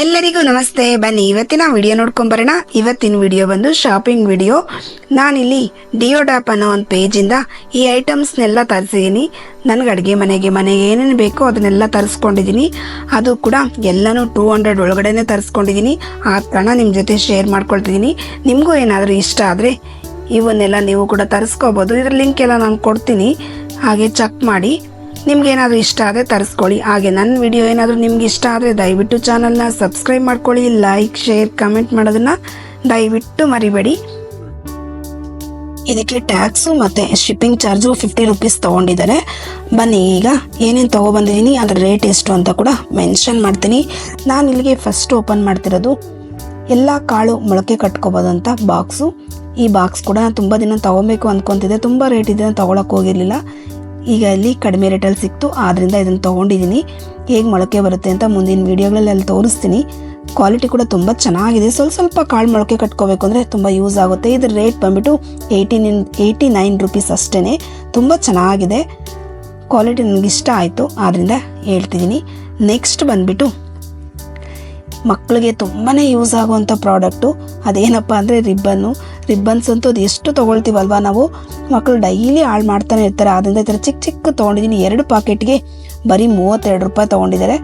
ಎಲ್ಲರಿಗೂ ನಮಸ್ತೆ. ಬನ್ನಿ, ಇವತ್ತಿನ ವಿಡಿಯೋ ನೋಡ್ಕೊಂಡ್ ಬರೋಣ. ಇವತ್ತಿನ ವಿಡಿಯೋ ಬಂದು ಶಾಪಿಂಗ್ ವಿಡಿಯೋ. ನಾನಿಲ್ಲಿ ಡಿಯೋಡಾಪ್ ಅನ್ನೋ ಒಂದು ಪೇಜಿಂದ ಈ ಐಟಮ್ಸ್ನೆಲ್ಲ ತರಿಸಿದ್ದೀನಿ ನನಗೆ ಅಡುಗೆ ಮನೆಗೆ ಮನೆಗೆ ಏನೇನು ಬೇಕೋ ಅದನ್ನೆಲ್ಲ ತರಿಸ್ಕೊಂಡಿದ್ದೀನಿ ಅದು ಕೂಡ ಎಲ್ಲನೂ ಟೂ ಹಂಡ್ರೆಡ್ ಒಳಗಡೆನೆ ತರಿಸ್ಕೊಂಡಿದ್ದೀನಿ ಆ ಕಾರಣ ನಿಮ್ಮ ಜೊತೆ ಶೇರ್ ಮಾಡ್ಕೊಳ್ತಿದ್ದೀನಿ ನಿಮಗೂ ಏನಾದರೂ ಇಷ್ಟ ಆದರೆ ಇವನ್ನೆಲ್ಲ ನೀವು ಕೂಡ ತರಿಸ್ಕೋಬೋದು. ಇದ್ರ ಲಿಂಕ್ ಎಲ್ಲ ನಾನು ಕೊಡ್ತೀನಿ. ಹಾಗೆ ಚೆಕ್ ಮಾಡಿ. ನಿಮ್ಗೆ ಏನಾದರೂ ಇಷ್ಟ ಆದರೆ ತರಿಸ್ಕೊಳ್ಳಿ. ಹಾಗೆ ನನ್ನ ವಿಡಿಯೋ ಏನಾದರೂ ನಿಮ್ಗೆ ಇಷ್ಟ ಆದರೆ ದಯವಿಟ್ಟು ಚಾನಲ್ನ ಸಬ್ಸ್ಕ್ರೈಬ್ ಮಾಡ್ಕೊಳ್ಳಿ ಲೈಕ್ ಶೇರ್ ಕಮೆಂಟ್ ಮಾಡೋದನ್ನ ದಯವಿಟ್ಟು ಮರಿಬೇಡಿ. ಇದಕ್ಕೆ ಟ್ಯಾಕ್ಸು ಮತ್ತು ಶಿಪ್ಪಿಂಗ್ ಚಾರ್ಜು ಫಿಫ್ಟಿ ರುಪೀಸ್ ತೊಗೊಂಡಿದ್ದಾರೆ. ಬನ್ನಿ ಈಗ ಏನೇನು ತೊಗೊಬಂದಿದ್ದೀನಿ ಅದರ ರೇಟ್ ಎಷ್ಟು ಅಂತ ಕೂಡ ಮೆನ್ಷನ್ ಮಾಡ್ತೀನಿ. ನಾನು ಇಲ್ಲಿಗೆ ಫಸ್ಟ್ ಓಪನ್ ಮಾಡ್ತಿರೋದು ಎಲ್ಲ ಕಾಳು ಮೊಳಕೆ ಕಟ್ಕೋಬೋದಂತ ಬಾಕ್ಸು ಈ ಬಾಕ್ಸ್ ಕೂಡ ನಾನು ತುಂಬ ದಿನ ತೊಗೊಬೇಕು ಅಂದ್ಕೊತಿದ್ದೆ ತುಂಬ ರೇಟ್ ಇದೆ ತೊಗೊಳಕ್ಕೆ ಹೋಗಿರಲಿಲ್ಲ. ಈಗ ಇಲ್ಲಿ ಕಡಿಮೆ ರೇಟಲ್ಲಿ ಸಿಕ್ತು. ಆದ್ದರಿಂದ ಇದನ್ನು ತೊಗೊಂಡಿದ್ದೀನಿ ಹೇಗೆ ಮೊಳಕೆ ಬರುತ್ತೆ ಅಂತ ಮುಂದಿನ ವೀಡಿಯೋಗಳಲ್ಲಿ ಅಲ್ಲಿ ತೋರಿಸ್ತೀನಿ. ಕ್ವಾಲಿಟಿ ಕೂಡ ತುಂಬ ಚೆನ್ನಾಗಿದೆ. ಸ್ವಲ್ಪ ಸ್ವಲ್ಪ ಕಾಳು ಮೊಳಕೆ ಕಟ್ಕೋಬೇಕು ಅಂದರೆ ತುಂಬ ಯೂಸ್ ಆಗುತ್ತೆ. ಇದ್ರ ರೇಟ್ ಬಂದ್ಬಿಟ್ಟು ಏಯ್ಟೀನ್ ಏಯ್ಟಿ ನೈನ್ ರುಪೀಸ್ ಅಷ್ಟೇ ತುಂಬ ಚೆನ್ನಾಗಿದೆ. ಕ್ವಾಲಿಟಿ ನನಗೆ ಇಷ್ಟ ಆಯಿತು. ಆದ್ದರಿಂದ ಹೇಳ್ತಿದ್ದೀನಿ ನೆಕ್ಸ್ಟ್ ಬಂದುಬಿಟ್ಟು ಮಕ್ಕಳಿಗೆ ತುಂಬಾ ಯೂಸ್ ಆಗುವಂಥ ಪ್ರಾಡಕ್ಟು ಅದೇನಪ್ಪ ಅಂದರೆ ರಿಬ್ಬನ್ನು ರಿಬ್ಬನ್ಸ್ ಅಂತೂ ಅದು ಎಷ್ಟು ತೊಗೊಳ್ತೀವಲ್ವ ನಾವು? ಮಕ್ಕಳು ಡೈಲಿ ಹಾಳು ಮಾಡ್ತಾನೆ ಇರ್ತಾರೆ. ಆದ್ದರಿಂದ ಈ ಥರ ಚಿಕ್ಕ ಚಿಕ್ಕ ತೊಗೊಂಡಿದ್ದೀನಿ. ಎರಡು ಪಾಕೆಟ್ಗೆ ಬರೀ ಮೂವತ್ತೆರಡು ರೂಪಾಯಿ ತೊಗೊಂಡಿದ್ದಾರೆ.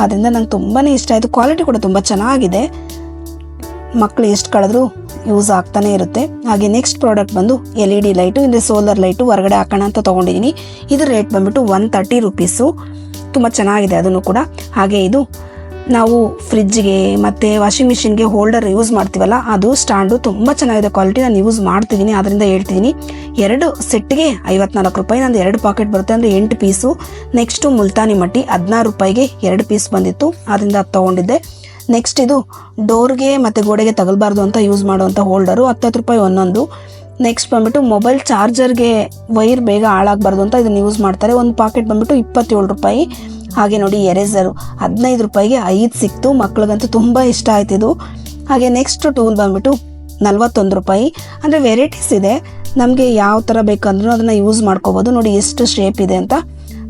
ಆದ್ದರಿಂದ ನಂಗೆ ತುಂಬಾ ಇಷ್ಟ ಆಯಿತು. ಕ್ವಾಲಿಟಿ ಕೂಡ ತುಂಬ ಚೆನ್ನಾಗಿದೆ. ಮಕ್ಕಳು ಎಷ್ಟು ಕಳೆದ್ರೂ ಯೂಸ್ ಆಗ್ತಾನೆ ಇರುತ್ತೆ. ಹಾಗೆ ನೆಕ್ಸ್ಟ್ ಪ್ರಾಡಕ್ಟ್ ಬಂದು ಎಲ್ ಇ ಡಿ ಲೈಟು ಅಂದರೆ ಸೋಲಾರ್ ಲೈಟು ಹೊರಗಡೆ ಹಾಕೋಣ ಅಂತ ತೊಗೊಂಡಿದ್ದೀನಿ. ಇದು ರೇಟ್ ಬಂದ್ಬಿಟ್ಟು ಒನ್ ತರ್ಟಿ ರುಪೀಸು ತುಂಬ ಚೆನ್ನಾಗಿದೆ ಅದನ್ನು ಕೂಡ. ಹಾಗೆ ಇದು ನಾವು ಫ್ರಿಜ್ಗೆ ಮತ್ತು ವಾಷಿಂಗ್ ಮಿಷಿನ್ಗೆ ಹೋಲ್ಡರ್ ಯೂಸ್ ಮಾಡ್ತೀವಲ್ಲ, ಅದು ಸ್ಟ್ಯಾಂಡು ತುಂಬ ಚೆನ್ನಾಗಿದೆ. ಕ್ವಾಲಿಟಿ ನಾನು ಯೂಸ್ ಮಾಡ್ತಿದ್ದೀನಿ ಅದರಿಂದ ಹೇಳ್ತಿದ್ದೀನಿ ಎರಡು ಸೆಟ್ಗೆ ಐವತ್ನಾಲ್ಕು ರೂಪಾಯಿ, ನಂದು ಎರಡು ಪಾಕೆಟ್ ಬರುತ್ತೆ, ಅಂದರೆ ಎಂಟು ಪೀಸು ನೆಕ್ಸ್ಟು ಮುಲ್ತಾನಿ ಮಟ್ಟಿ ಹದಿನಾರು ರೂಪಾಯಿಗೆ ಎರಡು ಪೀಸ್ ಬಂದಿತ್ತು ಅದರಿಂದ ಅದು ತೊಗೊಂಡಿದ್ದೆ. ನೆಕ್ಸ್ಟ್ ಇದು ಡೋರ್ಗೆ ಮತ್ತು ಗೋಡೆಗೆ ತಗಲ್ಬಾರ್ದು ಅಂತ ಯೂಸ್ ಮಾಡುವಂಥ ಹೋಲ್ಡರು ಹತ್ತತ್ತು ರೂಪಾಯಿ ಒಂದೊಂದು. ನೆಕ್ಸ್ಟ್ ಬಂದ್ಬಿಟ್ಟು ಮೊಬೈಲ್ ಚಾರ್ಜರ್ಗೆ ವೈರ್ ಬೇಗ ಹಾಳಾಗಬಾರ್ದು ಅಂತ ಇದನ್ನು ಯೂಸ್ ಮಾಡ್ತಾರೆ. ಒಂದು ಪಾಕೆಟ್ ಬಂದ್ಬಿಟ್ಟು ಇಪ್ಪತ್ತೇಳು ರೂಪಾಯಿ. ಹಾಗೆ ನೋಡಿ ಎರೇಸರು ಹದಿನೈದು ರೂಪಾಯಿಗೆ ಐದು ಸಿಕ್ತು. ಮಕ್ಳಿಗಂತೂ ತುಂಬ ಇಷ್ಟ ಆಯ್ತು ಇದು. ಹಾಗೆ ನೆಕ್ಸ್ಟ್ ಟೂಲ್ ಬಂದ್ಬಿಟ್ಟು ನಲ್ವತ್ತೊಂದು ರೂಪಾಯಿ. ಅಂದರೆ ವೆರೈಟೀಸ್ ಇದೆ. ನಮಗೆ ಯಾವ ಥರ ಬೇಕಂದ್ರೂ ಅದನ್ನು ಯೂಸ್ ಮಾಡ್ಕೋಬೋದು. ನೋಡಿ, ಎಷ್ಟು ಶೇಪ್ ಇದೆ ಅಂತ.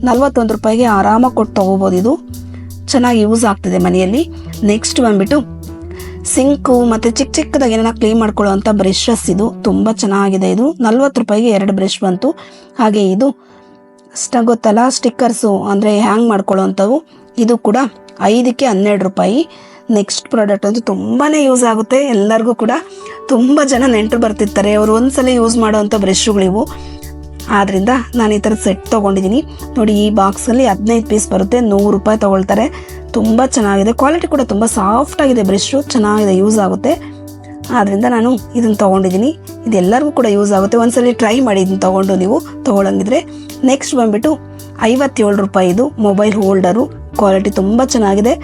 ನಲ್ವತ್ತೊಂದು ರೂಪಾಯಿಗೆ ಆರಾಮಾಗಿ ಕೊಟ್ಟು ತೊಗೋಬೋದು ಇದು. ಚೆನ್ನಾಗಿ ಯೂಸ್ ಆಗ್ತಿದೆ ಮನೆಯಲ್ಲಿ. ನೆಕ್ಸ್ಟ್ ಬಂದ್ಬಿಟ್ಟು ಸಿಂಕು ಮತ್ತು ಚಿಕ್ಕ ಚಿಕ್ಕದಾಗಿ ಏನಾರ ಕ್ಲೀನ್ ಮಾಡ್ಕೊಳ್ಳೋವಂಥ ಬ್ರಷಸ್ ಇದು. ತುಂಬ ಚೆನ್ನಾಗಿದೆ ಇದು. ನಲ್ವತ್ತು ರೂಪಾಯಿಗೆ ಎರಡು ಬ್ರಷ್ ಬಂತು. ಹಾಗೆ ಇದು. ಅಷ್ಟ ಗೊತ್ತಲ್ಲ ಸ್ಟಿಕ್ಕರ್ಸು ಅಂದರೆ ಹ್ಯಾಂಗ್ ಮಾಡ್ಕೊಳ್ಳೋವಂಥವು. ಇದು ಕೂಡ ಐದಕ್ಕೆ ಹನ್ನೆರಡು ರೂಪಾಯಿ. ನೆಕ್ಸ್ಟ್ ಪ್ರಾಡಕ್ಟ್ ಅಂತೂ ತುಂಬಾ ಯೂಸ್ ಆಗುತ್ತೆ. ಎಲ್ಲರಿಗೂ ಕೂಡ ತುಂಬ ಜನ ನೆಂಟರು ಬರ್ತಿರ್ತಾರೆ. ಅವರು ಒಂದ್ಸಲ ಯೂಸ್ ಮಾಡೋವಂಥ ಬ್ರಷ್ಗಳಿವು ಆದ್ದರಿಂದ ನಾನು ಈ ಥರ ಸೆಟ್ ತೊಗೊಂಡಿದ್ದೀನಿ ನೋಡಿ, ಈ ಬಾಕ್ಸಲ್ಲಿ ಹದಿನೈದು ಪೀಸ್ ಬರುತ್ತೆ. ನೂರು ರೂಪಾಯಿ ತೊಗೊಳ್ತಾರೆ. ತುಂಬ ಚೆನ್ನಾಗಿದೆ. ಕ್ವಾಲಿಟಿ ಕೂಡ ತುಂಬ ಸಾಫ್ಟ್ ಆಗಿದೆ ಬ್ರಷು ಚೆನ್ನಾಗಿದೆ ಯೂಸ್ ಆಗುತ್ತೆ. ಆದ್ದರಿಂದ ನಾನು ಇದನ್ನು ತೊಗೊಂಡಿದ್ದೀನಿ ಇದೆಲ್ಲರಿಗೂ ಕೂಡ ಯೂಸ್ ಆಗುತ್ತೆ. ಒಂದ್ಸಲಿ ಟ್ರೈ ಮಾಡಿ ಇದನ್ನು ತೊಗೊಂಡು ನೀವು ತೊಗೊಳಂಗಿದ್ರೆ. ನೆಕ್ಸ್ಟ್ ಬಂದ್ಬಿಟ್ಟು ಐವತ್ತೇಳು ರೂಪಾಯಿ ಇದು ಮೊಬೈಲ್ ಹೋಲ್ಡರು ಕ್ವಾಲಿಟಿ ತುಂಬ ಚೆನ್ನಾಗಿದೆ.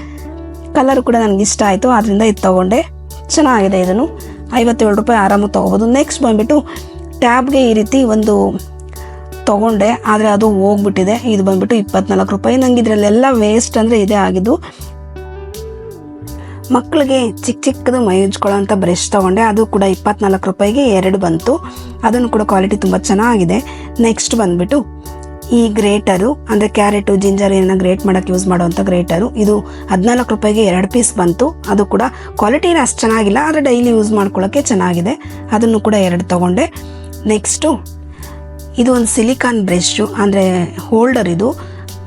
ಕಲರ್ ಕೂಡ ನನಗೆ ಇಷ್ಟ ಆಯಿತು ಆದ್ದರಿಂದ ಇದು ತೊಗೊಂಡೆ. ಚೆನ್ನಾಗಿದೆ ಇದನ್ನು. ಐವತ್ತೇಳು ರೂಪಾಯಿ ಆರಾಮಾಗಿ ತೊಗೋಬೋದು. ನೆಕ್ಸ್ಟ್ ಬಂದ್ಬಿಟ್ಟು ಟ್ಯಾಬ್ಗೆ ಈ ರೀತಿ ಒಂದು ತೊಗೊಂಡೆ, ಆದರೆ ಅದು ಹೋಗ್ಬಿಟ್ಟಿದೆ. ಇದು ಬಂದ್ಬಿಟ್ಟು ಇಪ್ಪತ್ನಾಲ್ಕು ರೂಪಾಯಿ. ನನಗೆ ಇದರಲ್ಲೆಲ್ಲ ವೇಸ್ಟ್ ಅಂದರೆ ಇದೇ ಆಗಿದ್ದು. ಮಕ್ಕಳಿಗೆ ಚಿಕ್ಕ ಚಿಕ್ಕದು ಮೈ ಉಜ್ಕೊಳ್ಳೋಂಥ ಬ್ರಷ್ ತೊಗೊಂಡೆ. ಅದು ಕೂಡ ಇಪ್ಪತ್ನಾಲ್ಕು ರೂಪಾಯಿಗೆ ಎರಡು ಬಂತು. ಅದನ್ನು ಕೂಡ ಕ್ವಾಲಿಟಿ ತುಂಬ ಚೆನ್ನಾಗಿದೆ. ನೆಕ್ಸ್ಟ್ ಬಂದುಬಿಟ್ಟು ಈ ಗ್ರೇಟರು, ಅಂದರೆ ಕ್ಯಾರೆಟು, ಜಿಂಜರ್ ಏನನ್ನ ಗ್ರೇಟ್ ಮಾಡೋಕ್ಕೆ ಯೂಸ್ ಮಾಡುವಂಥ ಗ್ರೇಟರು, ಇದು ಹದಿನಾಲ್ಕು ರೂಪಾಯಿಗೆ ಎರಡು ಪೀಸ್ ಬಂತು. ಅದು ಕೂಡ ಕ್ವಾಲಿಟಿ ಅಷ್ಟು ಚೆನ್ನಾಗಿಲ್ಲ, ಆದರೆ ಡೈಲಿ ಯೂಸ್ ಮಾಡ್ಕೊಳ್ಳೋಕ್ಕೆ ಚೆನ್ನಾಗಿದೆ. ಅದನ್ನು ಕೂಡ ಎರಡು ತೊಗೊಂಡೆ. ನೆಕ್ಸ್ಟು, ಇದು ಒಂದು ಸಿಲಿಕಾನ್ ಬ್ರಷ್ಷು ಅಂದರೆ ಹೋಲ್ಡರ್ ಇದು.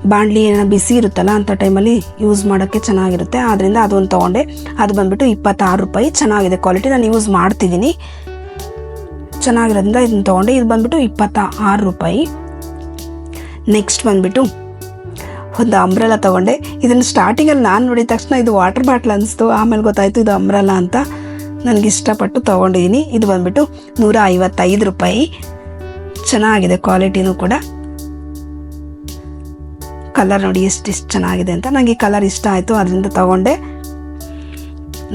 ಬಾಣಲಿ ಏನೋ ಬಿಸಿ ಇರುತ್ತಲ್ಲ ಅಂಥ ಟೈಮಲ್ಲಿ ಯೂಸ್ ಮಾಡೋಕ್ಕೆ ಚೆನ್ನಾಗಿರುತ್ತೆ. ಆದ್ದರಿಂದ ಅದೊಂದು ತೊಗೊಂಡೆ. ಅದು ಬಂದುಬಿಟ್ಟು ಇಪ್ಪತ್ತಾರು ರೂಪಾಯಿ. ಚೆನ್ನಾಗಿದೆ ಕ್ವಾಲಿಟಿ ನಾನು ಯೂಸ್ ಮಾಡ್ತಿದ್ದೀನಿ. ಚೆನ್ನಾಗಿರೋದ್ರಿಂದ ಇದನ್ನು ತೊಗೊಂಡೆ. ಇದು ಬಂದ್ಬಿಟ್ಟು ಇಪ್ಪತ್ತ ಆರು ರೂಪಾಯಿ. ನೆಕ್ಸ್ಟ್ ಬಂದುಬಿಟ್ಟು ಒಂದು ಅಂಬ್ರೆಲ ತೊಗೊಂಡೆ. ಇದನ್ನು ಸ್ಟಾರ್ಟಿಂಗಲ್ಲಿ ನಾನು ನೋಡಿದ ತಕ್ಷಣ ಇದು ವಾಟರ್ ಬಾಟ್ಲ್ ಅನಿಸ್ತು. ಆಮೇಲೆ ಗೊತ್ತಾಯಿತು ಇದು ಅಂಬ್ರೆಲ ಅಂತ. ನನಗೆ ಇಷ್ಟಪಟ್ಟು ತೊಗೊಂಡಿದ್ದೀನಿ ಇದು ಬಂದುಬಿಟ್ಟು ನೂರ ಐವತ್ತೈದು ರೂಪಾಯಿ. ಚೆನ್ನಾಗಿದೆ ಕ್ವಾಲಿಟಿನೂ ಕೂಡ. ಕಲರ್ ನೋಡಿ ಎಷ್ಟು ಇಷ್ಟು ಚೆನ್ನಾಗಿದೆ ಅಂತ. ನನಗೆ ಈ ಕಲರ್ ಇಷ್ಟ ಆಯಿತು. ಅದರಿಂದ ತಗೊಂಡೆ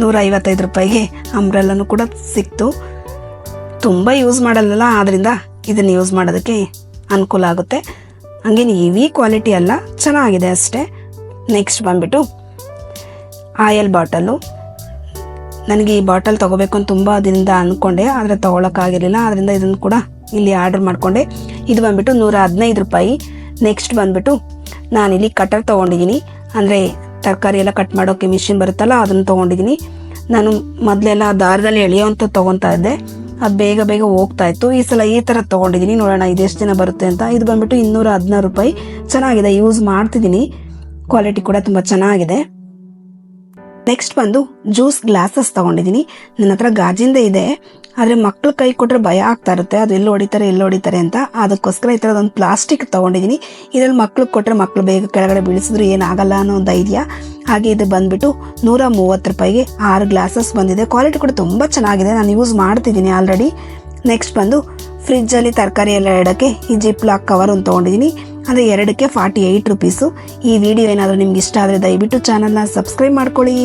ನೂರ ಐವತ್ತೈದು ರೂಪಾಯಿಗೆ ಅಂಬ್ರೆಲ್ಲನೂ ಕೂಡ ಸಿಕ್ತು. ತುಂಬ ಯೂಸ್ ಮಾಡಲ್ಲ ಆದ್ದರಿಂದ ಇದನ್ನು ಯೂಸ್ ಮಾಡೋದಕ್ಕೆ ಅನುಕೂಲ ಆಗುತ್ತೆ. ಹಂಗೇನು ಹೆವಿ ಕ್ವಾಲಿಟಿ ಅಲ್ಲ ಚೆನ್ನಾಗಿದೆ ಅಷ್ಟೇ. ನೆಕ್ಸ್ಟ್ ಬಂದುಬಿಟ್ಟು ಆಯಲ್ ಬಾಟಲು. ನನಗೆ ಈ ಬಾಟಲ್ ತೊಗೋಬೇಕು ಅಂತ ತುಂಬ ದಿನದಿಂದ ಅಂದ್ಕೊಂಡೆ ಆದರೆ ತೊಗೊಳಕ್ಕಾಗಿರಲಿಲ್ಲ. ಆದ್ದರಿಂದ ಇದನ್ನು ಕೂಡ ಇಲ್ಲಿ ಆರ್ಡರ್ ಮಾಡಿಕೊಂಡೆ. ಇದು ಬಂದುಬಿಟ್ಟು ನೂರ ಹದಿನೈದು ರೂಪಾಯಿ. ನೆಕ್ಸ್ಟ್ ಬಂದ್ಬಿಟ್ಟು ನಾನಿಲ್ಲಿ ಕಟರ್ ತೊಗೊಂಡಿದ್ದೀನಿ. ಅಂದರೆ ತರಕಾರಿ ಎಲ್ಲ ಕಟ್ ಮಾಡೋಕ್ಕೆ ಮಿಷಿನ್ ಬರುತ್ತಲ್ಲ, ಅದನ್ನು ತೊಗೊಂಡಿದ್ದೀನಿ. ನಾನು ಮೊದಲೆಲ್ಲ ದಾರದಲ್ಲಿ ಎಳೆಯೋಂಥ ತೊಗೊತಾ ಇದ್ದೆ. ಅದು ಬೇಗ ಬೇಗ ಹೋಗ್ತಾ ಇತ್ತು. ಈ ಸಲ ಈ ಥರ ತೊಗೊಂಡಿದ್ದೀನಿ. ನೋಡೋಣ ಇದೆಷ್ಟು ದಿನ ಬರುತ್ತೆ ಅಂತ. ಇದು ಬಂದ್ಬಿಟ್ಟು ಇನ್ನೂರ ಹದಿನಾರು ರೂಪಾಯಿ. ಚೆನ್ನಾಗಿದೆ. ಯೂಸ್ ಮಾಡ್ತಿದ್ದೀನಿ. ಕ್ವಾಲಿಟಿ ಕೂಡ ತುಂಬ ಚೆನ್ನಾಗಿದೆ. ನೆಕ್ಸ್ಟ್ ಬಂದು ಜ್ಯೂಸ್ ಗ್ಲಾಸಸ್ ತಗೊಂಡಿದ್ದೀನಿ ನನ್ನ ಹತ್ರ ಗಾಜಿಂದ ಇದೆ. ಆದರೆ ಮಕ್ಳು ಕೈ ಕೊಟ್ಟರೆ ಭಯ ಆಗ್ತಾ ಇರುತ್ತೆ. ಅದು ಎಲ್ಲಿ ಹೊಡಿತಾರೆ ಎಲ್ಲಿ ಹೊಡಿತಾರೆ ಅಂತ. ಅದಕ್ಕೋಸ್ಕರ ಈ ಥರದೊಂದು ಪ್ಲಾಸ್ಟಿಕ್ ತೊಗೊಂಡಿದ್ದೀನಿ ಇದ್ರಲ್ಲಿ ಮಕ್ಳಿಗೆ ಕೊಟ್ಟರೆ ಮಕ್ಳು ಬೇಗ ಕೆಳಗಡೆ ಬೀಳಿಸಿದ್ರು ಏನಾಗಲ್ಲ ಅನ್ನೋ ಒಂದು ಧೈರ್ಯ ಹಾಗೆ ಇದು ಬಂದ್ಬಿಟ್ಟು ನೂರ ಮೂವತ್ತು ರೂಪಾಯಿಗೆ ಆರು ಗ್ಲಾಸಸ್ ಬಂದಿದೆ. ಕ್ವಾಲಿಟಿ ಕೂಡ ತುಂಬ ಚೆನ್ನಾಗಿದೆ. ನಾನು ಯೂಸ್ ಮಾಡ್ತಿದ್ದೀನಿ ಆಲ್ರೆಡಿ ನೆಕ್ಸ್ಟ್ ಬಂದು ಫ್ರಿಜ್ಜಲ್ಲಿ ತರಕಾರಿ ಎಲ್ಲ ಇಡೋಕ್ಕೆ ಈ ಜಿಪ್ ಲಾಕ್ ಕವರ್ ಒಂದು ತೊಗೊಂಡಿದ್ದೀನಿ ಅಂದರೆ ಎರಡಕ್ಕೆ ಫಾರ್ಟಿ ಏಯ್ಟ್ ರುಪೀಸು ಈ ವಿಡಿಯೋ ಏನಾದರೂ ನಿಮ್ಗೆ ಇಷ್ಟ ಆದರೆ ದಯವಿಟ್ಟು ಚಾನಲ್ನ ಸಬ್ಸ್ಕ್ರೈಬ್ ಮಾಡ್ಕೊಳ್ಳಿ.